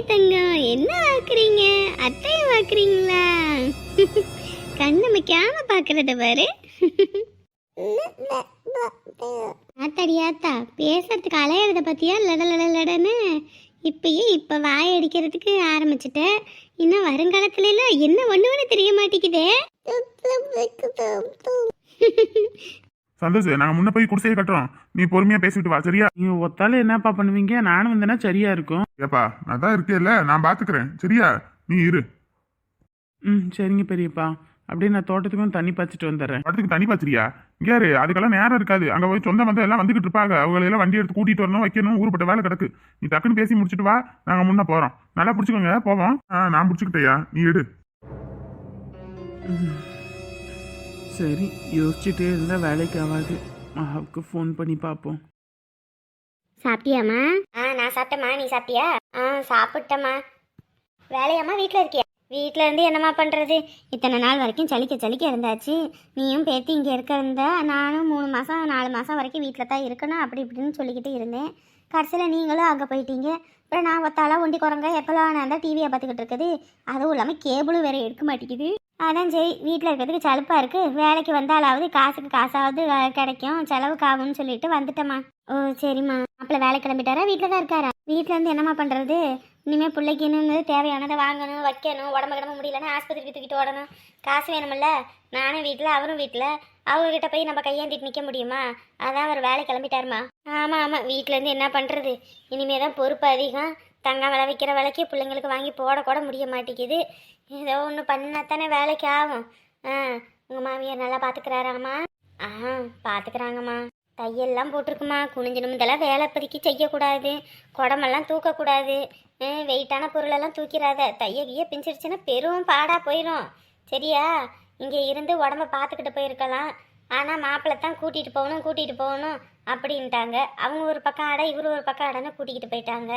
குட்டி தங்கம் என்ன வாக்குறீங்க? அத்தையை வாக்குறீங்களா? கண்ணு வைக்காம பாக்குறத பாரு. ஆத்தாடி ஆத்தா பேசுறதுக்கு அலையிறத பத்தியா? லட லட லடன்னு. இப்பயே இப்ப வாய் அடிக்கிறதுக்கு ஆரம்பிச்சிட்ட. இன்னும் வருங்காலத்துல எல்லாம் என்ன ஒண்ணுன்னு தெரிய மாட்டேங்குதே. சந்தோஷ் நாங்க முன்ன போய் குடிசையை கட்டுறோம். நீ பொறுமையா பேசிட்டு வா சரியா? நீங்க ஒத்தால என்னப்பா பண்ணுவீங்க? நானும் வந்தேன்னா சரியா இருக்கும். ஏப்பா நான் தான் இருக்கேல்ல நான் பாத்துக்கிறேன். சரியா? நீ இரு. ம் சரிங்க பெரியப்பா. அப்படியே நான் தோட்டத்துக்கும் தண்ணி பாய்ச்சிட்டு வந்துடுறேன். படத்துக்கு தனி பாச்சிரியா இங்க யாரு? அதுக்கெல்லாம் நேரம் இருக்காது. அங்க போய் சொந்த மந்தம் எல்லாம் வந்துகிட்டு இருப்பாங்க. அவங்க எல்லாம் வண்டி எடுத்து கூட்டிட்டு வரணும் வைக்கணும் ஊருப்பட்ட வேலை கிடக்கு. நீ டக்குன்னு பேசி முடிச்சிட்டு வா. நாங்க முன்ன போறோம். நல்லா பிடிச்சிக்கோங்க போவோம். நான் பிடிச்சிக்கிட்டேயா? நீ எடு. சரி யோசிச்சுட்டே இருந்தா வேலைக்கு ஆகாது மகாவுக்கு ஃபோன் பண்ணி பார்ப்போம். சாப்பிட்டியாம்மா? ஆ நான் சாப்பிட்டேம்மா. நீ சாப்பிட்டியா? ஆ சாப்பிட்டேம்மா. வேலையாம்மா? வீட்டில் இருக்கியா? வீட்டில் இருந்து என்னம்மா பண்ணுறது இத்தனை நாள் வரைக்கும் சலிக்க சலிக்க இருந்தாச்சு. நீயும் பேத்தி இங்கே இருக்க இருந்தா நானும் மூணு மாதம் நாலு மாதம் வரைக்கும் வீட்டில் தான் இருக்கணும். அப்படி இப்படின்னு சொல்லிக்கிட்டு இருந்தேன். கடைசியில் நீங்களும் அங்கே போயிட்டீங்க. அப்புறம் நான் ஒத்தால ஒண்டி குரங்க எப்போல்லாம் நான் தான் டிவியை பார்த்துக்கிட்டு இருக்குது அதுவும் இல்லாமல் கேபிளும் வேற எடுக்க மாட்டேங்குது. அதான் சரி வீட்டில் இருக்கிறதுக்கு சலுப்பாக இருக்குது வேலைக்கு வந்தாலாவது காசுக்கு காசாவது கிடைக்கும். செலவுக்கு ஆகும்னு சொல்லிட்டு வந்துட்டேம்மா. ஓ சரிம்மா. மாப்பிள்ள வேலை கிளம்பிட்டாரா? வீட்டில் தான் இருக்காரா? வீட்டில் இருந்து என்னம்மா பண்ணுறது இனிமேல் பிள்ளைக்கு இன்னும் தேவையானதை வாங்கணும் வைக்கணும். உடம்பு கிடம்பு முடியலன்னா ஆஸ்பத்திரிக்கு தூக்கிட்டு ஓடணும். காசு வேணுமில்ல. நானும் வீட்டில் அவரும் வீட்டில் அவங்கக்கிட்ட போய் நம்ம கையேந்திட்டு நிற்க முடியுமா? அதான் அவர் வேலை கிளம்பிட்டாருமா. ஆமாம் ஆமாம் வீட்டிலேருந்து என்ன பண்ணுறது இனிமேல் தான் பொறுப்பு அதிகம். தங்கம் விளை விற்கிற விலைக்கு பிள்ளைங்களுக்கு வாங்கி போட கூட முடிய மாட்டேங்குது. ஏதோ ஒன்று பண்ணா தானே வேலைக்கு ஆகும். ஆ உங்கள் மாமியார் நல்லா பார்த்துக்கிறாராம்மா ஆ பார்த்துக்கிறாங்கம்மா தையெல்லாம் போட்டிருக்குமா குனிஞ்சணும் இதெல்லாம் வேலை இப்போதைக்கு செய்யக்கூடாது. குடமெல்லாம் தூக்கக்கூடாது. வெயிட்டான பொருளெல்லாம் தூக்கிறாத தைய கிய பிஞ்சிருச்சுன்னா பெரும் பாடாக போயிடும் சரியா? இங்கே இருந்து உடம்ப பார்த்துக்கிட்டு போயிருக்கலாம். ஆனால் மாப்பிள்ளை தான் கூட்டிகிட்டு போகணும் கூட்டிகிட்டு போகணும் அப்படின்ட்டாங்க. அவங்க ஒரு பக்கம் ஆட இவர் ஒரு பக்கம் ஆடன்னு கூட்டிக்கிட்டு போயிட்டாங்க.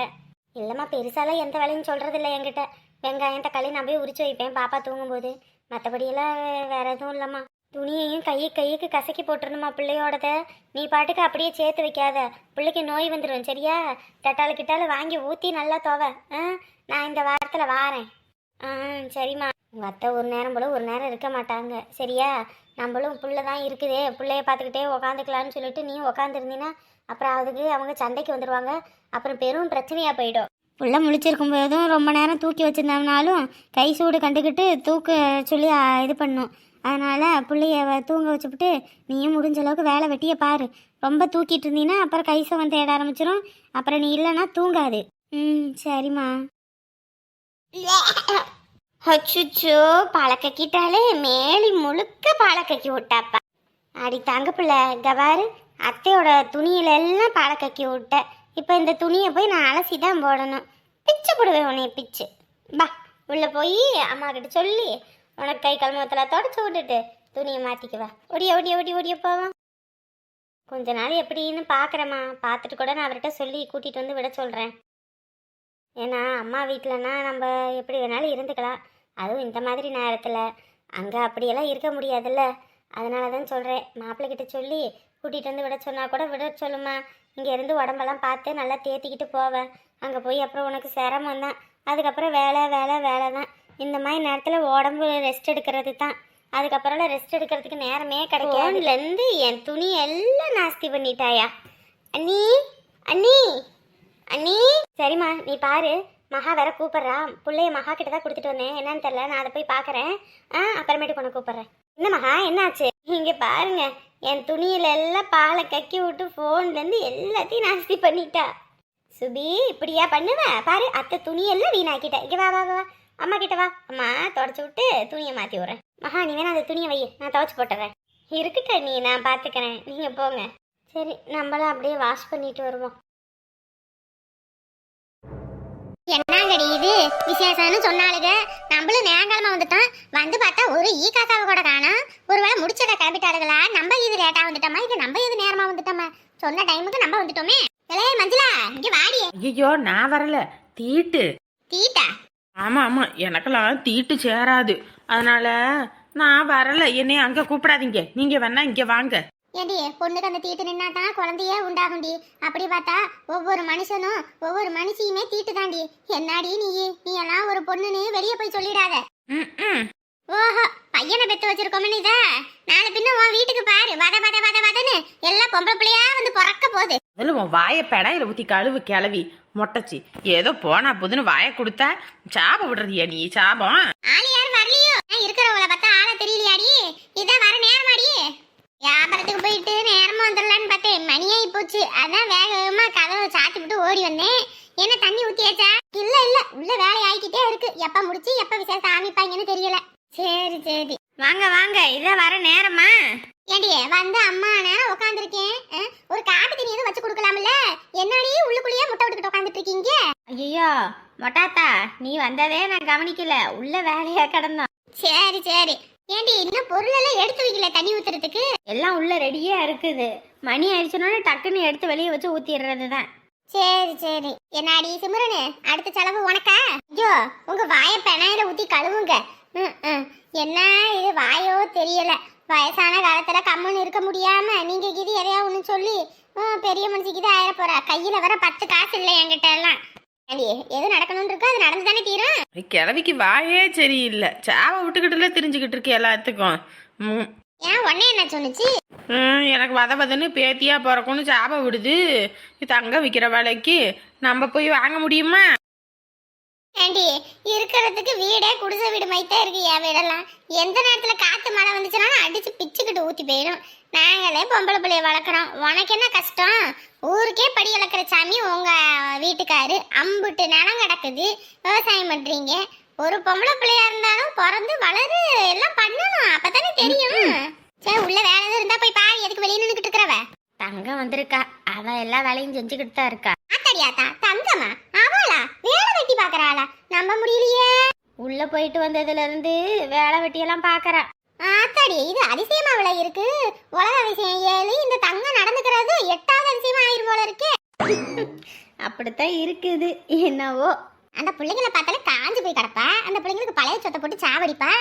இல்லைம்மா பெருசாலாம் எந்த வேலையும் சொல்கிறது இல்லை என்கிட்ட. வெங்காயம் தக்காளி நான் போய் உரிச்சு வைப்பேன். பாப்பா தூங்கும்போது. மற்றபடியெல்லாம் வேற எதுவும் இல்லைம்மா. துணியையும் கையை கையுக்கு கசக்கி போட்டுருணுமா பிள்ளையோடத? நீ பாட்டுக்கு அப்படியே சேர்த்து வைக்காத. பிள்ளைக்கு நோய் வந்துடும் சரியா? தட்டாளு கிட்டால வாங்கி ஊற்றி நல்லா துவ. ஆ? நான் இந்த வாரத்தில் வாரேன். ஆ சரிம்மா. உங்கள் அத்தை ஒரு நேரம் போல ஒரு நேரம் இருக்க மாட்டாங்க சரியா? நம்மளும் பிள்ளை தான் இருக்குதே. பிள்ளைய பார்த்துக்கிட்டே உக்காந்துக்கலான்னு சொல்லிட்டு நீ உக்காந்துருந்தீன்னா அப்புறம் அதுக்கு அவங்க சண்டைக்கு வந்துடுவாங்க அப்புறம் பெரும் பிரச்சனையாக போயிடும். பிள்ளை முழிச்சிருக்கும் போதும் ரொம்ப நேரம் தூக்கி வச்சுருந்தோம்னாலும் கை சூடு கண்டுக்கிட்டு தூக்க சொல்லி இது பண்ணும். அதனால் பிள்ளைய தூங்க வச்சுப்புட்டு நீயும் முடிஞ்ச அளவுக்கு வேலை வெட்டியை பாரு. ரொம்ப தூக்கிட்டு இருந்தீங்கன்னா அப்புறம் கை சுகம் தேட ஆரம்பிச்சிரும். அப்புறம் நீ இல்லைன்னா தூங்காது. ம் சரிம்மா. அச்சுச்சோ பழக்கிட்டாலே மேலி முழுக்க பழக்கி விட்டாப்பா. அடி தங்க பிள்ளை கவாரு அத்தையோட துணியில எல்லாம் பழக்கி விட்ட. இப்போ இந்த துணியை போய் நான் அலசி தான் போடணும். பிச்சு போடுவேன் உன்னைய பிச்சு. பா உள்ளே போய் அம்மா கிட்ட சொல்லி உனக்கு கை கல்முகத்தில் தொடச்சி விட்டுட்டு துணியை மாற்றிக்குவா ஒடிய ஒடிய ஒடிய ஒடிய போவான் கொஞ்ச நாள் எப்படின்னு பார்க்குறேம்மா பார்த்துட்டு கூட நான் அவர்கிட்ட சொல்லி கூட்டிகிட்டு வந்து விட சொல்கிறேன் ஏன்னா அம்மா வீட்டிலனா நம்ம எப்படி வேணாலும் இருந்துக்கலாம். அதுவும் இந்த மாதிரி நேரத்தில். அங்கே அப்படியெல்லாம் இருக்க முடியாதுல்ல. அதனால தான் சொல்கிறேன் மாப்பிள்ளைகிட்ட சொல்லி கூட்டிகிட்டு வந்து விட சொன்னால் கூட விட சொல்லுமா. இங்கே இருந்து உடம்பெல்லாம் பார்த்து நல்லா தேத்திக்கிட்டு போவேன் அங்கே போய் அப்புறம் உனக்கு சிரமம் தான். அதுக்கப்புறம் வேலை வேலை வேலை தான். இந்த மாதிரி நேரத்தில் உடம்பு ரெஸ்ட் எடுக்கிறது தான் அதுக்கப்புறம்லாம் ரெஸ்ட் எடுக்கிறதுக்கு நேரமே கிடைக்கும் ஃபோன்லேருந்து என் துணி எல்லாம் நாஸ்தி பண்ணிட்டாயா? அண்ணி அண்ணி அண்ணி. சரிம்மா நீ பாரு. மகா வேற கூப்பிட்றா. பிள்ளைய மகா கிட்ட தான் கொடுத்துட்டு வந்தேன். என்னன்னு தெரில நான் அதை போய் பார்க்குறேன். ஆ அப்புறமேட்டு உனக்கு கூப்பிட்றேன். என்ன மகா என்னாச்சு? இங்கே பாருங்க. என் துணியில எல்லாம் பாலை கக்கி விட்டு ஃபோன்லேருந்து எல்லாத்தையும் நாஸ்தி பண்ணிட்டா. சுபி இப்படியா பண்ணுவேன் பாரு அத்தை துணியெல்லாம் வீணாக்கிட்டேன் இங்கே வா வா வா அம்மா கிட்ட வா. அம்மா தொடச்சி விட்டு துணியை மாற்றி விட்றேன். மகா நீ வேணா அந்த துணியை வை. நான் துவச்சி போட்டுறேன். இருக்கட்ட நீ நான் பார்த்துக்கிறேன் நீங்கள் போங்க. சரி நம்மளும் அப்படியே வாஷ் பண்ணிட்டு வருவோம். என்னங்கடி இது? விசேஷம்னு சொன்னாலுங்க நம்மளும் நேரங்காலமா வந்துட்டோம். வந்து பார்த்தா ஒரு ஈ காக்காவை கூட காணோம். ஒருவேளை முடிச்சதை கிளம்பிட்டாளுங்களா நம்ம இது லேட்டா வந்துட்டோமா? இது நம்ம இது நேரமா வந்துட்டோமா? சொன்ன டைமுக்கு நம்ம வந்துட்டோமே. இளைய மஞ்சளா இங்க வாடி. ஐயோ நான் வரல. தீட்டு. தீட்டா? ஆமா ஆமா. எனக்கெல்லாம் தீட்டு சேராது. அதனால நான் வரல. என்னைய அங்க கூப்பிடாதீங்க. நீங்க வேணா இங்க வாங்க. ஏண்டி பொண்ணுக்கு அந்த தீட்டு நின்னா தான் குழந்தையே உண்டாகும்டி. அப்படி பார்த்தா ஒவ்வொரு மனுஷனும் ஒவ்வொரு மனுஷியுமே தீட்டு தாண்டி என்னாடி நீ? நீ எல்லாம் ஒரு பொண்ணுன்னு வெளியே போய் சொல்லிடாத. ஓஹோ பையனை பெத்து வச்சிருக்கோமே இத. நாளை பின்ன உன் வீட்டுக்கு பாரு. வத வத வத வதன்னு எல்லாம் பொம்பளை பிள்ளையா வந்து பிறக்க போகுது. அதில் உன் வாயை பெடாயில ஊற்றி கழுவு கிளவி. மொட்டச்சி. ஏதோ போனா போதுன்னு வாயை கொடுத்தா சாபம் விடுறதியா நீ? சாபம்? ஆளு யாரும் வரலையோ இருக்கிறவங்கள பார்த்தா ஆளை தெரியலையாடி. இதான் வர நேரமாடி. வியாபாரத்துக்கு போயிட்டு நேரமா வந்துடலான்னு பார்த்தேன். மணியாகி போச்சு. அதான் வேக வேகமா கதவை சாத்தி விட்டு ஓடி வந்தேன். என்ன தண்ணி ஊத்தியாச்சா? இல்ல இல்ல. உள்ள வேலை ஆகிக்கிட்டே இருக்கு. எப்ப முடிச்சு எப்ப விசேஷம் ஆரம்பிப்பாங்கன்னு தெரியல. சரி சரி. வாங்க வாங்க. இதான் வர நேரமா? ஏண்டி வந்து அம்மா நான் உட்காந்துருக்கேன் ஒரு காப்பி தண்ணி எதுவும் வச்சு கொடுக்கலாம்ல? என்னடி உள்ளுக்குள்ளேயே முட்டை விட்டுக்கிட்டு உட்காந்துட்டு இருக்கீங்க ஐயோ மொட்டாத்தா நீ வந்ததே நான் கவனிக்கல. உள்ள வேலையா கிடந்தோம் சரி சரி. ஏண்டி இன்னும் பொருள் எல்லாம் எடுத்து வைக்கல தண்ணி ஊத்துறதுக்கு? எல்லாம் உள்ள ரெடியா இருக்குது. மணி ஆயிடுச்சுனோட டக்குன்னு எடுத்து வெளியே வச்சு ஊத்திடுறது தான் சரி சரி. என்னாடி சிம்ரனு? அடுத்த செலவு உனக்கா? ஐயோ உங்க வாயை பெனாயில ஊத்தி கழுவுங்க. என்ன இது வாயோ தெரியல. வயசான காலத்துல கம்முன்னு இருக்க முடியாம நீங்க இது எதையா ஒண்ணு சொல்லி பெரிய மனுஷிக்கு தான் ஆயிர போறா. கையில வர பத்து காசு இல்லை என்கிட்ட எல்லாம். ஏண்டி, எது நடக்கணும்னு இருக்கோ அது நடந்து தானே தீரும் கிளவிக்கு வாயே சரியில்லை. சாவை விட்டுக்கிட்டுல தெரிஞ்சுக்கிட்டு இருக்கு எல்லாத்துக்கும்? ம். ஏன் உடனே என்ன சொன்னுச்சு? ம், எனக்கு வத வதன்னு பேத்தியா பிறக்கும்னு சாபம் விடுது. தங்க விற்கிற வேலைக்கு நம்ம போய் வாங்க முடியுமா? ஏண்டி இருக்கிறதுக்கு வீடே குடிசை வீடு மைத்தே இருக்கு. என் வீடெல்லாம் எந்த நேரத்துல காத்து மழை வந்துச்சுன்னா அடிச்சு பிச்சுக்கிட்டு ஊத்தி போயிடும். நாங்களே பொம்பளை பிள்ளைய வளர்க்குறோம். உனக்கு என்ன கஷ்டம்? ஊருக்கே படி வளர்க்குற சாமி உங்க வீட்டுக்காரு. அம்புட்டு நிலம் கிடக்குது. விவசாயம் பண்றீங்க. ஒரு பொம்பளை பிள்ளையா இருந்தாலும் பிறந்து வளரு. எல்லாம் பண்ணணும். அப்பதானே தெரியும். சரி உள்ள வேலை எதுவும் இருந்தா போய் பாரு. எதுக்கு வெளியே நின்றுக்கிட்டு இருக்கிறவ? தங்கம் வந்திருக்கா. அவ எல்லா வேலையும் செஞ்சுக்கிட்டு தான் இருக்கா ஆத்தாடியாத்தா தங்கமா அவளா வேலை வெட்டி பாக்குறாளா நம்ப முடியலையே. உள்ள போயிட்டு வந்ததுல இருந்து வேலை வெட்டியெல்லாம் பாக்குறேன் ஆத்தாடி இது அதிசயமா விலை இருக்கு. உலக அதிசயம் ஏழு இந்த தங்கம் நடந்துக்கிறது எட்டாவது அதிசயமா ஆயிரும் போல இருக்கு. அப்படித்தான் இருக்குது. என்னவோ. அந்த பிள்ளைங்களை பார்த்தாலே காஞ்சு போய் கிடப்பா. அந்த பிள்ளைங்களுக்கு பழைய சொத்தை போட்டு சாவடிப்பா.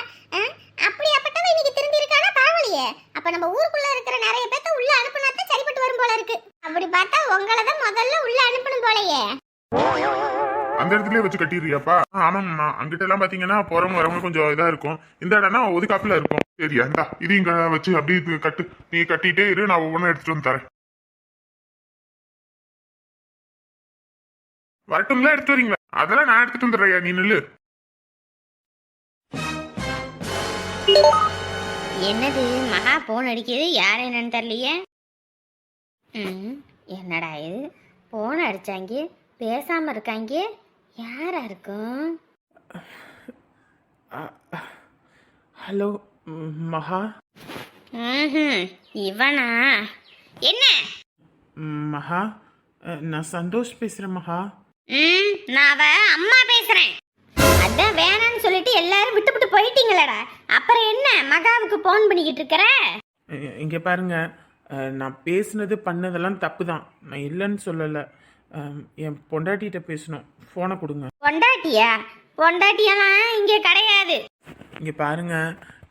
அப்படி அப்பட்டவ இன்னைக்கு திரும்பி இருக்கானா பரவாயில்லையே. அப்ப நம்ம ஊருக்குள்ள இருக்கிற நிறைய பேர்த்த உள்ள அனுப்புனா தான் சரிப்பட்டு வரும் போல இருக்கு. அப்படி பார்த்தா உங்களை தான் முதல்ல உள்ள அனுப்பணும் போலயே. அந்த இடத்துலயே வச்சு கட்டிடுறியாப்பா? ஆமாம்மா அங்கிட்ட எல்லாம் பாத்தீங்கன்னா போறவங்க வரவங்க கொஞ்சம் இதா இருக்கும். இந்த இடம்னா ஒதுக்காப்புல இருக்கும். சரியா இந்தா இது இங்க வச்சு அப்படியே கட்டு. நீ கட்டிட்டே இரு நான் ஒவ்வொன்றும் எடுத்துட்டு வந்து தரேன். வரட்டும்ல எடுத்து வரீங்களா? அதெல்லாம் நான் எடுத்துட்டு வந்துடுறேன் நீ நில்லு. என்னது? மகா போன் அடிக்குது. யார் என்னன்னு தெரியலையே? ம் என்னடா இது? போன் அடிச்சாங்க. பேசாம இருக்காங்க. யாரா இருக்கும் ஹலோ மகா? இவனா? என்ன? மகா நான் சந்தோஷ் பேசுகிறேன் மகா. ம் நான் அவ அம்மா பேசுறேன். அதான் வேணான்னு சொல்லிட்டு எல்லாரும் விட்டு விட்டு போயிட்டீங்களடா. அப்புறம் என்ன மகாவுக்கு போன் பண்ணிக்கிட்டு இருக்கிற? இங்க பாருங்க. நான் பேசுனது பண்ணதெல்லாம் தப்பு தான் நான் இல்லைன்னு சொல்லலை. என் பொண்டாட்டிகிட்ட பேசணும். ஃபோனை கொடுங்க. பொண்டாட்டியா? பொண்டாட்டியெல்லாம் இங்கே கிடையாது. இங்கே பாருங்க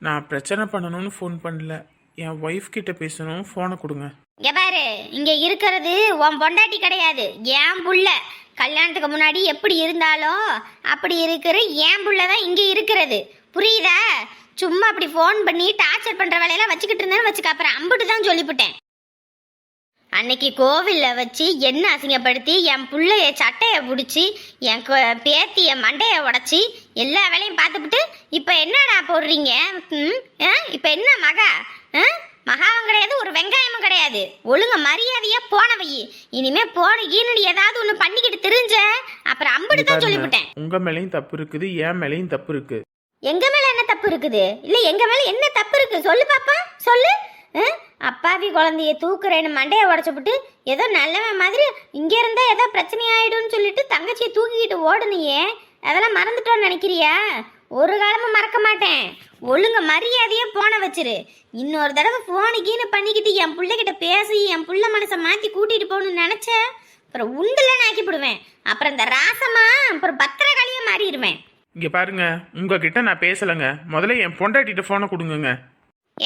நான் பிரச்சனை பண்ணணும்னு ஃபோன் பண்ணல. என் ஒய்ஃப் கிட்ட பேசணும் ஃபோனை கொடுங்க. இங்க பாரு இங்க இருக்கிறது உன் பொண்டாட்டி கிடையாது. என் புள்ள. கல்யாணத்துக்கு முன்னாடி எப்படி இருந்தாலோ அப்படி இருக்கிற என் புள்ள தான் இங்க இருக்கிறது. புரியுதா? சும்மா அப்படி ஃபோன் பண்ணி டார்ச்சர் பண்ற வேலையெல்லாம் வச்சுக்கிட்டு இருந்தேன்னு வச்சுக்க அப்புறம் அம்புட்டு தான் சொல்லிவிட்டேன் அன்னைக்கு கோவில்ல வச்சு என்ன அசிங்கப்படுத்தி என் புள்ளைய சட்டைய பிடிச்சி என் கொ- பேத்திய மண்டைய உடைச்சி எல்லா வேலையும் பார்த்துப்புட்டு இப்போ என்னடா போடுறீங்க? ம்? இப்போ என்ன மகா? மகாவும் கிடையாது ஒரு வெங்காயமும் கிடையாது. ஒழுங்க மரியாதையா போனவை. இனிமே போன ஈனடி ஏதாவது ஒன்று பண்ணிக்கிட்டு தெரிஞ்ச. அப்புறம் அம்புட்டு தான் சொல்லிவிட்டேன் உங்க மேலேயும் தப்பு இருக்குது என் மேலேயும் தப்பு இருக்கு. எங்க மேல என்ன தப்பு இருக்குது? இல்ல எங்க மேல என்ன தப்பு இருக்கு? சொல்லு பாப்பா சொல்லு? அப்பாவி குழந்தைய தூக்குறேன்னு மண்டையை உடச்சுப்புட்டு ஏதோ நல்லவன் மாதிரி இங்கே இருந்தால் ஏதோ பிரச்சனை ஆகிடும்னு சொல்லிட்டு தங்கச்சியை தூக்கிக்கிட்டு ஓடுனியே. அதெல்லாம் மறந்துட்டோன்னு நினைக்கிறியா? ஒரு காலமும் மறக்க மாட்டேன். ஒழுங்க மரியாதையே போன வச்சிரு. இன்னொரு தடவை ஃபோனு கீனு பண்ணிக்கிட்டு என் பிள்ளைகிட்ட பேசி என் புள்ள மனசை மாற்றி கூட்டிகிட்டு போகணும்னு நினச்சேன் அப்புறம் உண்டுலன்னு ஆக்கிப்படுவேன். அப்புறம் இந்த ராசமா அப்புறம் பத்திரகாளியாக மாறிடுவேன். இங்கே பாருங்க உங்ககிட்ட நான் பேசலைங்க. முதல்ல என் பொண்டாட்டிகிட்ட ஃபோனை கொடுங்கங்க.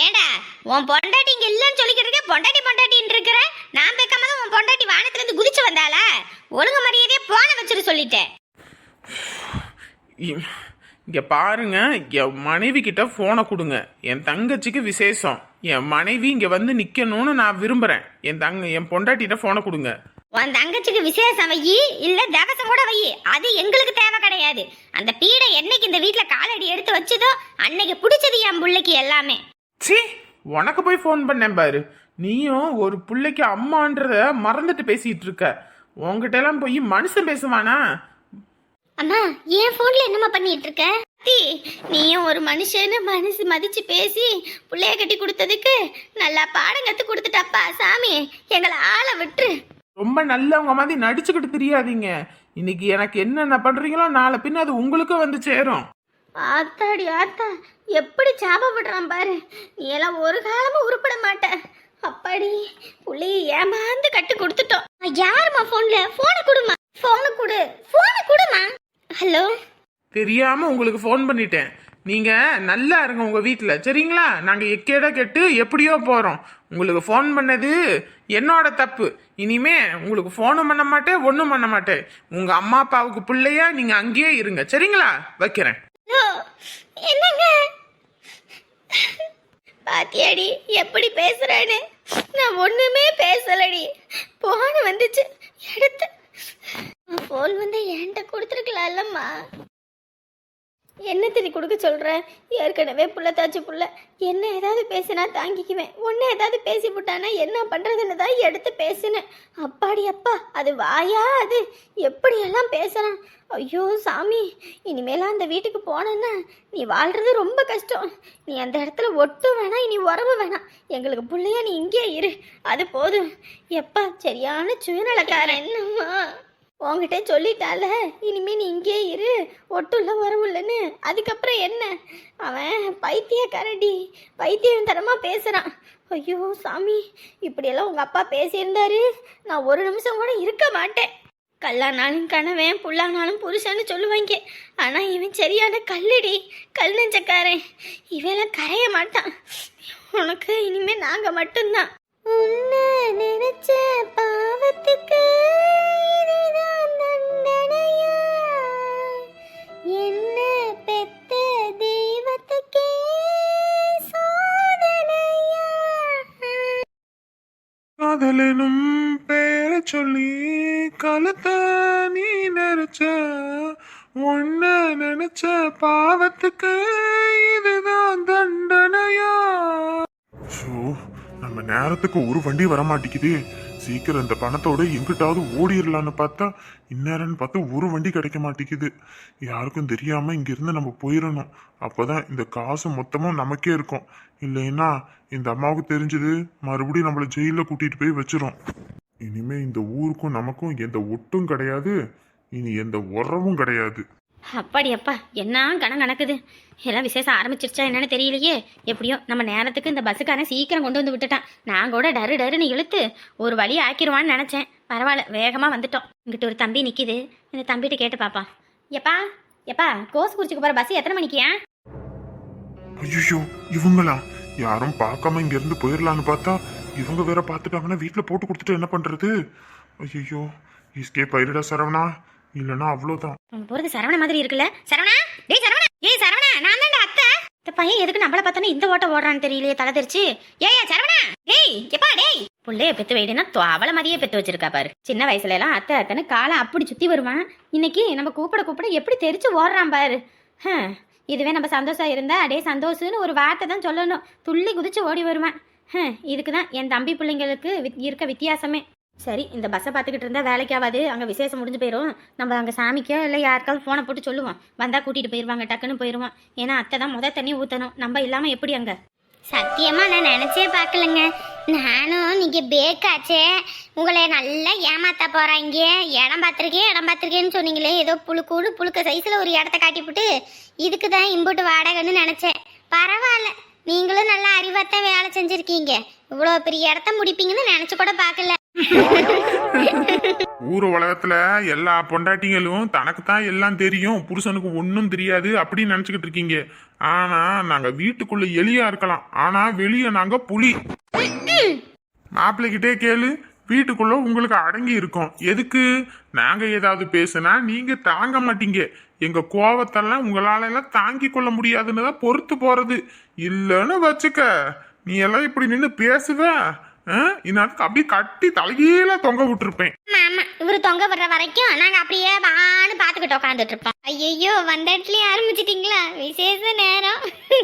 ஏடா உன் பொண்டாட்டி இங்க இல்லைன்னு சொல்லிக்கிட்டு இருக்க? பொண்டாட்டி பொண்டாட்டின்னு இருக்கிற? நான் பேக்காம தான் உன் பொண்டாட்டி வானத்துல இருந்து குதிச்சு வந்தாளா? ஒழுங்கு மரியாதையே போன வச்சிரு சொல்லிட்டேன். இங்க பாருங்க என் மனைவி கிட்ட போனை கொடுங்க. என் தங்கச்சிக்கு விசேஷம். என் மனைவி இங்க வந்து நிக்கணும்னு நான் விரும்புறேன். என் தங்க என் பொண்டாட்டிட்ட போனை கொடுங்க. உன் தங்கச்சிக்கு விசேஷம் வையி இல்ல தேவசம் கூட வையி. அது எங்களுக்கு தேவை கிடையாது. அந்த பீடை என்னைக்கு இந்த வீட்ல காலடி எடுத்து வச்சதோ அன்னைக்கு பிடிச்சது என் புள்ளைக்கு எல்லாமே. சி உனக்கு போய் ஃபோன் பண்ணேன் பாரு. நீயும் ஒரு பிள்ளைக்கு அம்மான்றத மறந்துட்டு பேசிட்டு இருக்க. உன்கிட்ட எல்லாம் போய் மனுஷன் பேசுவானா? அம்மா ஏன் போன்ல என்னம்மா பண்ணிட்டு இருக்க? தி, நீயும் ஒரு மனுஷன்னு மனசு மதிச்சு பேசி புள்ளைய கட்டி கொடுத்ததுக்கு நல்லா பாடம் கத்து கொடுத்துட்டப்பா சாமி. எங்களை ஆள விட்டுரு. ரொம்ப நல்லவங்க மாதிரி நடிச்சுக்கிட்டு தெரியாதீங்க. இன்னைக்கு எனக்கு என்னென்ன பண்றீங்களோ நாளை பின்ன அது உங்களுக்கும் வந்து சேரும். ஆத்தாடி ஆத்தா எப்படி சாபப்படுறான் பாரு. நீ எல்லாம் ஒரு காலமும் உருப்பட மாட்டேன் அப்பாடி புள்ளைய ஏமாந்து கட்டு கொடுத்துட்டோம். யாரும்மா போன்ல போனை கொடுமா போனை கொடு. போனை கொடுமா ஹலோ தெரியாம உங்களுக்கு ஃபோன் பண்ணிட்டேன். நீங்க நல்லா இருங்க உங்க வீட்ல. சரிங்களா? நாங்க எக்கேடா கெட்டு எப்படியோ போறோம். உங்களுக்கு ஃபோன் பண்ணது என்னோட தப்பு. இனிமே உங்களுக்கு ஃபோனும் பண்ண மாட்டேன் ஒன்றும் பண்ண மாட்டேன். உங்க அம்மா அப்பாவுக்கு பிள்ளையா நீங்க அங்கேயே இருங்க. சரிங்களா? வைக்கிறேன். என்னங்க? பாத்தியாடி எப்படி பேசுறான்னு? நான் ஒண்ணுமே பேசலடி. போன வந்துச்சு. எடுத்து. போன் வந்து என்கிட்ட கொடுத்துருக்கலாம்லம்மா. என்ன திரி கொடுக்க சொல்கிற ஏற்கனவே புள்ள தாச்சு புள்ள. என்ன ஏதாவது பேசினா தாங்கிக்குவேன். ஒன்று ஏதாவது பேசி விட்டானா என்ன பண்ணுறதுன்னு தான் எடுத்து பேசினேன். அப்பாடி அப்பா அது வாயா அது? எப்படியெல்லாம் பேசுகிறான் ஐயோ சாமி இனிமேலாம் அந்த வீட்டுக்கு போனேன்னா நீ வாழ்கிறது ரொம்ப கஷ்டம். நீ அந்த இடத்துல ஒட்டும் வேணாம் இனி உறவு வேணாம். எங்களுக்கு பிள்ளையா நீ இங்கே இரு. அது போதும். எப்பா சரியான சுயநலக்காரன். என்னம்மா? உன்கிட்ட சொல்லிட்டால. இனிமே நீ இங்கே இரு. ஒட்டுள்ள உறவுள்ளன்னு அதுக்கப்புறம் என்ன? அவன் பைத்தியக்காரடி. பைத்தியம் தரமா பேசுறான். ஐயோ சாமி இப்படியெல்லாம் உங்க அப்பா பேசியிருந்தாரு? நான் ஒரு நிமிஷம் கூட இருக்க மாட்டேன். கல்லானாலும் கணவன் புல்லானாலும் புருஷன்னு சொல்லுவாங்க. ஆனால் இவன் சரியான கல்லுடி கல் நெஞ்சக்காரன். இவெல்லாம் கரைய மாட்டான். உனக்கு இனிமேல் நாங்கள் மட்டும்தான். உன்னை நினைச்ச பாவத்துக்கு இதுதான் தண்டனையா? என்ன பெத்த தெய்வத்துக்கே சோதனையா? காதலனும் பேரை சொல்லி கலத்த நீ நினைச்ச ஒன்ன நினைச்ச பாவத்துக்கு இதுதான் தண்டனையா ஷோ நம்ம நேரத்துக்கு ஒரு வண்டி வர மாட்டேங்குது சீக்கிரம் இந்த பணத்தோட எங்கிட்டாவது ஓடிடலான்னு பார்த்தா இந்நேரம்னு பார்த்தா ஒரு வண்டி கிடைக்க மாட்டேங்குது. யாருக்கும் தெரியாமல் இங்கிருந்து நம்ம போயிடணும் அப்போ தான் இந்த காசு மொத்தமும் நமக்கே இருக்கும். இல்லைன்னா இந்த அம்மாவுக்கு தெரிஞ்சது மறுபடியும் நம்மளை ஜெயிலில் கூட்டிகிட்டு போய் வச்சிரும். இனிமேல் இந்த ஊருக்கும் நமக்கும் எந்த ஒட்டும் கிடையாது. இனி எந்த உறவும் கிடையாது. அப்பாடி அப்பா என்ன கணம் கணக்குது எல்லாம் விசேஷம் ஆரம்பிச்சிருச்சா என்னன்னு தெரியலையே. எப்படியோ நம்ம நேரத்துக்கு இந்த பஸ்ஸுக்காரன் சீக்கிரம் கொண்டு வந்து விட்டுட்டான். நான் கூட டரு டருன்னு இழுத்து ஒரு வழி ஆக்கிடுவான்னு நினச்சேன். பரவாயில்ல வேகமாக வந்துட்டோம். இங்கிட்ட ஒரு தம்பி நிற்கிது இந்த தம்பிகிட்ட கேட்டு பாப்பா. எப்பா எப்பா கோஸ் குறிச்சுக்கு போகிற பஸ் எத்தனை மணிக்கியா ஐயோ இவங்களா? யாரும் பார்க்காம இங்கேருந்து போயிடலான்னு பார்த்தா இவங்க வேற பார்த்துட்டாங்கன்னா வீட்டில் போட்டு கொடுத்துட்டு என்ன பண்ணுறது ஐயோ எஸ்கேப் ஆயிடுடா சரவணா. இல்லனா அவ்வளவுதான். உங்க போறது சரவண மாதிரி இருக்குல்ல? சரவணா? டேய் சரவணா! ஏய் சரவணா! நான் தான் அத்தை. இந்த பையன் எதுக்கு நம்மள பார்த்தோன்னே இந்த ஓட்ட ஓடுறான்னு தெரியலையே தலை தெரிச்சு. ஏய் சரவணா! டேய் எப்பா டேய்! புள்ளைய பெத்து வைடுனா அவள மாதிரியே பெத்து வச்சிருக்கா பாரு. சின்ன வயசுல எல்லாம் அத்தை அத்தனை காலை அப்படி சுத்தி வருவான். இன்னைக்கு நம்ம கூப்பிட கூப்பிட எப்படி தெரிச்சு ஓடுறான் பாரு. ஹம், இதுவே நம்ம சந்தோஷம் இருந்தா அடே சந்தோஷம்னு ஒரு வார்த்தை தான் சொல்லணும். துள்ளி குதிச்சு ஓடி வருவான். இதுக்கு தான் என் தம்பி பிள்ளைங்களுக்கு வித்- இருக்க வித்தியாசமே. சரி இந்த பஸ்ஸை பார்த்துக்கிட்டு இருந்தால் வேலைக்கு ஆகாது அங்கே விசேஷம் முடிஞ்சு போயிடும் நம்ம அங்கே சாமிக்கோ இல்லை யாருக்காவது ஃபோனை போட்டு சொல்லுவோம். வந்தால் கூட்டிகிட்டு போயிடுவாங்க டக்குன்னு போயிடுவோம் ஏன்னா அத்தை தான் முத தண்ணி ஊற்றணும் நம்ம இல்லாமல் எப்படி அங்கே? சத்தியமாக நான் நினச்சே பார்க்கலங்க. நானும் நீங்கள் பேக்காச்சே உங்களை நல்லா ஏமாத்த போகிறாங்க இடம் பார்த்துருக்கேன் இடம் பார்த்துருக்கேன்னு சொன்னீங்களே. ஏதோ புழுக்கூடு புழுக்க சைஸில் ஒரு இடத்த காட்டிவிட்டு இதுக்கு தான் இம்புட்டு வாடகைன்னு நினச்சேன். பரவாயில்ல. நீங்களும் நல்லா அறிவாத்தான் வேலை செஞ்சுருக்கீங்க. இவ்வளோ பெரிய இடத்த முடிப்பீங்கன்னு நினச்சி கூட பார்க்கல. ஊர் உலகத்துல எல்லா பொண்டாட்டிங்களும் தனக்கு தான் எல்லாம் தெரியும். புருஷனுக்கு ஒன்றும் தெரியாது அப்படின்னு நினைச்சுக்கிட்டு இருக்கீங்க. ஆனா நாங்க வீட்டுக்குள்ள எலியா இருக்கலாம். ஆனா வெளியே நாங்க புலி. மாப்பிள்ளைகிட்டே கேளு. வீட்டுக்குள்ள உங்களுக்கு அடங்கி இருக்கோம். எதுக்கு? நாங்க ஏதாவது பேசுனா நீங்க தாங்க மாட்டீங்க. எங்க கோவத்தெல்லாம் உங்களால எல்லாம் தாங்கி கொள்ள முடியாதுன்னு தான் பொறுத்து போறது. இல்லைன்னு வச்சுக்க. நீ எல்லாம் இப்படி நின்று பேசுவ? இந்நேரத்துக்கு அப்படியே கட்டி தலைகீழ தொங்க விட்டுருப்பேன். ஆமா இவரு தொங்க விடுற வரைக்கும் நாங்க அப்படியே வான்னு பாத்துக்கிட்டு உட்காந்துட்டு இருப்போம் ஐயோ வந்த இடத்துலயே ஆரம்பிச்சிட்டீங்களா? விசேஷ நேரம்.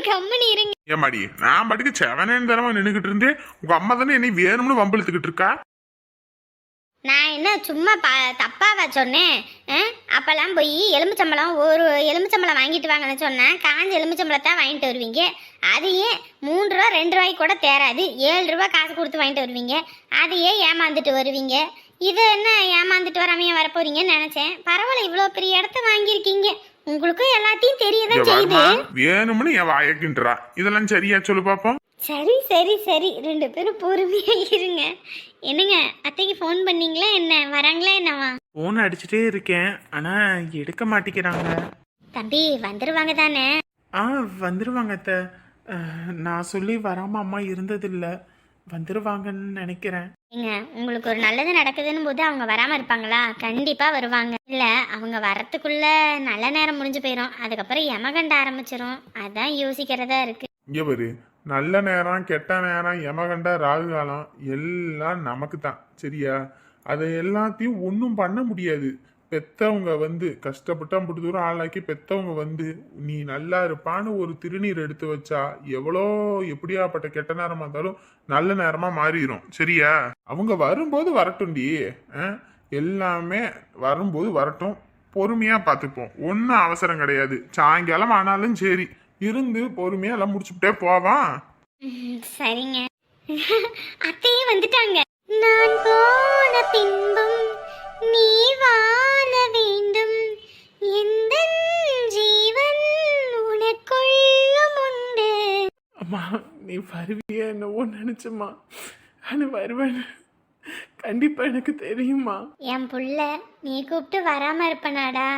கம்முனு இருங்க. ஏமாடி நான் பாட்டுக்கு செவனேன்னு தரமா நின்றுகிட்டு இருந்தேன். உங்க அம்மா தானே என்னை வேணும்னு வம்பிழுத்துக்கிட்டு இருக்கா? நான் என்ன சும்மா ப தப்பாவா சொன்னேன்? அப்பெல்லாம் போய் எலுமிச்சம்பழம் ஒரு எலுமிச்சம்பழம் வாங்கிட்டு வாங்கன்னு சொன்னேன். காஞ்ச எலுமிச்சம்பழத்தை வாங்கிட்டு வருவீங்க. அதையே மூன்று ரூபா ரெண்டு ரூபாய்க்கு கூட தேராது. ஏழு ரூபா காசு கொடுத்து வாங்கிட்டு வருவீங்க. அதையே ஏமாந்துட்டு வருவீங்க. இது என்ன ஏமாந்துட்டு வராமையே வரப்போறீங்கன்னு நினைச்சேன். பரவாயில்ல இவ்வளோ பெரிய இடத்த வாங்கியிருக்கீங்க. உங்களுக்கும் எல்லாத்தையும் தெரியதான் செய்யுது? வேணும்னு என் வாயக்கின்றா இதெல்லாம் சரியா சொல்லு பாப்போம். சரி சரி சரி. ரெண்டு பேரும் பொறுமையா இருங்க. என்னங்க அத்தைக்கு ஃபோன் பண்ணீங்களா என்ன? வராங்களா என்னவா? ஃபோன் அடிச்சுட்டே இருக்கேன். ஆனா எடுக்க மாட்டேங்கிறாங்க. தம்பி வந்துருவாங்க தானே? ஆ வந்துருவாங்க அத்தை. அஹ், நான் சொல்லி வராம அம்மா இருந்ததில்ல. வந்துருவாங்கன்னு நினைக்கிறேன். ஏங்க உங்களுக்கு ஒரு நல்லது நடக்குதுன்னு போது அவங்க வராம இருப்பாங்களா? கண்டிப்பா வருவாங்க. இல்ல அவங்க வரத்துக்குள்ள நல்ல நேரம் முடிஞ்சு போயிடும் அதுக்கப்புறம் யமகண்ட ஆரம்பிச்சிரும். அதான் யோசிக்கிறதா இருக்கு. இங்க பாரு நல்ல நேரம் கெட்ட நேரம் யமகண்ட ராகு காலம் எல்லாம் நமக்கு தான் சரியா? அதை எல்லாத்தையும் ஒன்றும் பண்ண முடியாது. பெத்தவங்க வந்து கஷ்டப்பட்டு அம்புட்டு தூரம் ஆளாக்கி பெத்தவங்க வந்து நீ நல்லா இருப்பான்னு ஒரு திருநீர் எடுத்து வச்சா எவ்வளோ எப்படியாப்பட்ட கெட்ட நேரமாக இருந்தாலும் நல்ல நேரமாக மாறிடும் சரியா? அவங்க வரும்போது வரட்டும்டி ஆ? எல்லாமே வரும்போது வரட்டும் பொறுமையாக பார்த்துப்போம். ஒன்றும் அவசரம் கிடையாது. சாயங்காலம் ஆனாலும் சரி. இருந்து பொறுமையா எல்லாம் முடிச்சுட்டே போவான் சரிங்க. அத்தையே வந்துட்டாங்க. நான் போன பின்பும் நீ வாழ வேண்டும். எந்த ஜீவன் உனக்குள்ளும் உண்டு. அம்மா நீ வருவிய என்னவோ நினைச்சம்மா. அது வருவேன்னு கண்டிப்பா எனக்கு தெரியுமா என் புள்ள நீ கூப்பிட்டு வராம இருப்பனாடா.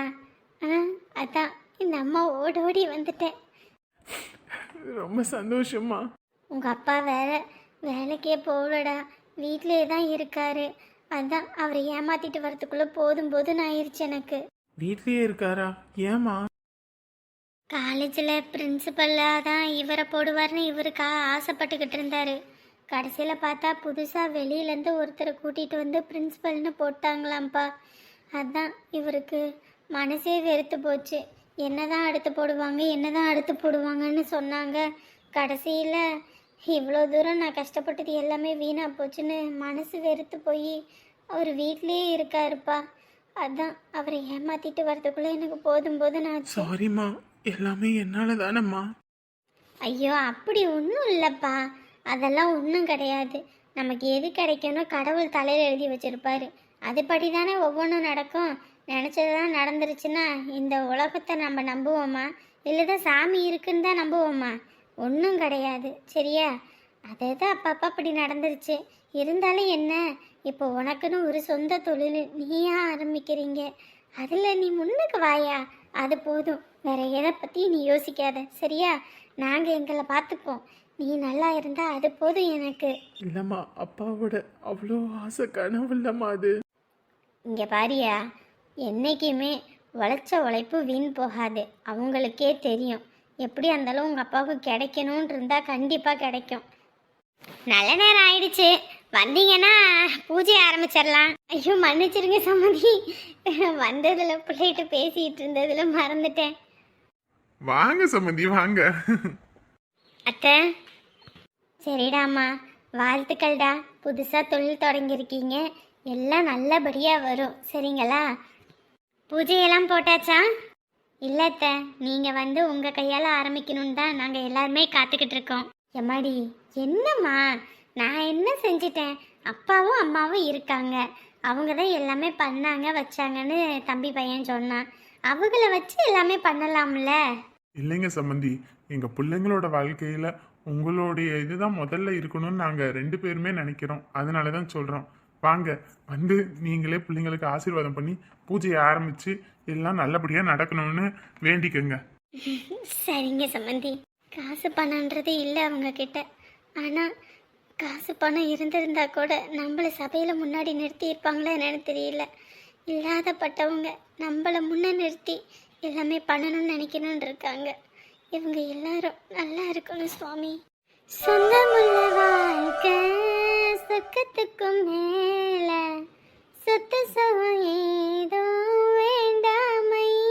அதான் இந்த அம்மா ஓடோடி வந்துட்டேன். ரொம்ப சந்தோஷமா? உங்க அப்பா வேற வேலைக்கே போகலடா. வீட்டிலே தான் இருக்காரு. அதான் அவரை ஏமாத்திட்டு வரதுக்குள்ள போதும் போதும் ஆயிருச்சு எனக்கு. வீட்லயே இருக்காரா? ஏமா காலேஜில் பிரின்சிபல்லாக தான் இவரை போடுவார்னு இவருக்கா ஆசைப்பட்டுக்கிட்டு இருந்தாரு. கடைசியில் பார்த்தா புதுசாக வெளியிலேருந்து ஒருத்தரை கூட்டிகிட்டு வந்து பிரின்சிபல்னு போட்டாங்களாம்ப்பா. அதான் இவருக்கு மனசே வெறுத்து போச்சு. என்னதான் அடுத்து போடுவாங்க என்னதான் அடுத்து போடுவாங்கன்னு சொன்னாங்க. கடைசியில் இவ்வளோ தூரம் நான் கஷ்டப்பட்டது எல்லாமே வீணாக போச்சுன்னு மனசு வெறுத்து போய் அவர் வீட்லேயே இருக்காருப்பா. அதான் அவரை ஏமாத்திட்டு வரதுக்குள்ளே எனக்கு போதும் போதும் நான் சாரிம்மா எல்லாமே என்னால தானம்மா. ஐயோ அப்படி ஒன்றும் இல்லைப்பா. அதெல்லாம் ஒன்றும் கிடையாது. நமக்கு எது கிடைக்கணும் கடவுள் தலையில் எழுதி வச்சிருப்பாரு. அதுபடி தானே ஒவ்வொன்றும் நடக்கும். நினச்சதெல்லாம் நடந்துருச்சுன்னா இந்த உலகத்தை நம்ம நம்புவோமா? இல்லை தான் சாமி இருக்குன்னு தான் நம்புவோமா? ஒன்றும் கிடையாது. சரியா? அதே தான் அப்பப்போ அப்படி நடந்துருச்சு. இருந்தாலும் என்ன? இப்போ உனக்குன்னு ஒரு சொந்த தொழில் நீயா ஆரம்பிக்கிறீங்க. அதில் நீ முன்னுக்கு வாயா? அது போதும். வேற எதை பற்றியும் நீ யோசிக்காத. சரியா? நாங்கள் எங்களை பார்த்துப்போம். நீ நல்லா இருந்தா அது போதும் எனக்கு. இல்லம்மா அப்பாவோட அவ்வளோ ஆசை கனவு இல்லம்மா அது. இங்கே பாரியா? என்னைக்குமே உழைச்ச உழைப்பு வீண் போகாது. அவங்களுக்கே தெரியும். எப்படி இருந்தாலும் உங்கள் அப்பாவுக்கு கிடைக்கணும்னு இருந்தால் கண்டிப்பாக கிடைக்கும். நல்ல நேரம் ஆயிடுச்சு. வந்தீங்கன்னா பூஜை ஆரம்பிச்சிடலாம். ஐயோ மன்னிச்சிருங்க சம்மதி வந்ததில் பிள்ளைகிட்ட பேசிகிட்டு இருந்ததில் மறந்துட்டேன். வாங்க சம்மந்தி வாங்க. அத்தை சரிடாம்மா. வாழ்த்துக்கள்டா. புதுசாக தொழில் தொடங்கியிருக்கீங்க. எல்லாம் நல்லபடியாக வரும். சரிங்களா? பூஜையெல்லாம் போட்டாச்சா? இல்லத்த நீங்கள் வந்து உங்கள் கையால் ஆரம்பிக்கணும்னு தான் நாங்கள் எல்லாருமே காத்துக்கிட்டு இருக்கோம். எம்மாடி என்னம்மா? நான் என்ன செஞ்சிட்டேன்? அப்பாவும் அம்மாவும் இருக்காங்க. அவங்க தான் எல்லாமே பண்ணாங்க வச்சாங்கன்னு தம்பி பையன் சொன்னான். அவங்கள வச்சு எல்லாமே பண்ணலாம்ல? இல்லைங்க சம்மந்தி எங்கள் பிள்ளைங்களோட வாழ்க்கையில் உங்களுடைய இதுதான் முதல்ல இருக்கணும்னு நாங்கள் ரெண்டு பேருமே நினைக்கிறோம். அதனால தான் சொல்கிறோம் வாங்க. வந்து நீங்களே பிள்ளைங்களுக்கு ஆசீர்வாதம் பண்ணி பூஜையை ஆரம்பிச்சு எல்லாம் நல்லபடியா நடக்கணும்னு வேண்டிக்கோங்க. சரிங்க சம்மந்தி காசு பணம்ன்றதே இல்லை அவங்க கிட்ட ஆனால் காசு பணம் இருந்திருந்தா கூட நம்மளை சபையில் முன்னாடி நிறுத்தி இருப்பாங்களா என்னன்னு தெரியல. இல்லாதப்பட்டவங்க நம்மளை முன்னே நிறுத்தி எல்லாமே பண்ணணும்னு நினைக்கணும்னு இருக்காங்க. இவங்க எல்லாரும் நல்லா இருக்கணும் சுவாமி. சொந்தமுள்ள வாழ்க்கை. சொக்கத்துக்கும் மேல சொத்து சுகம் ஏதோ வேண்டாமையா.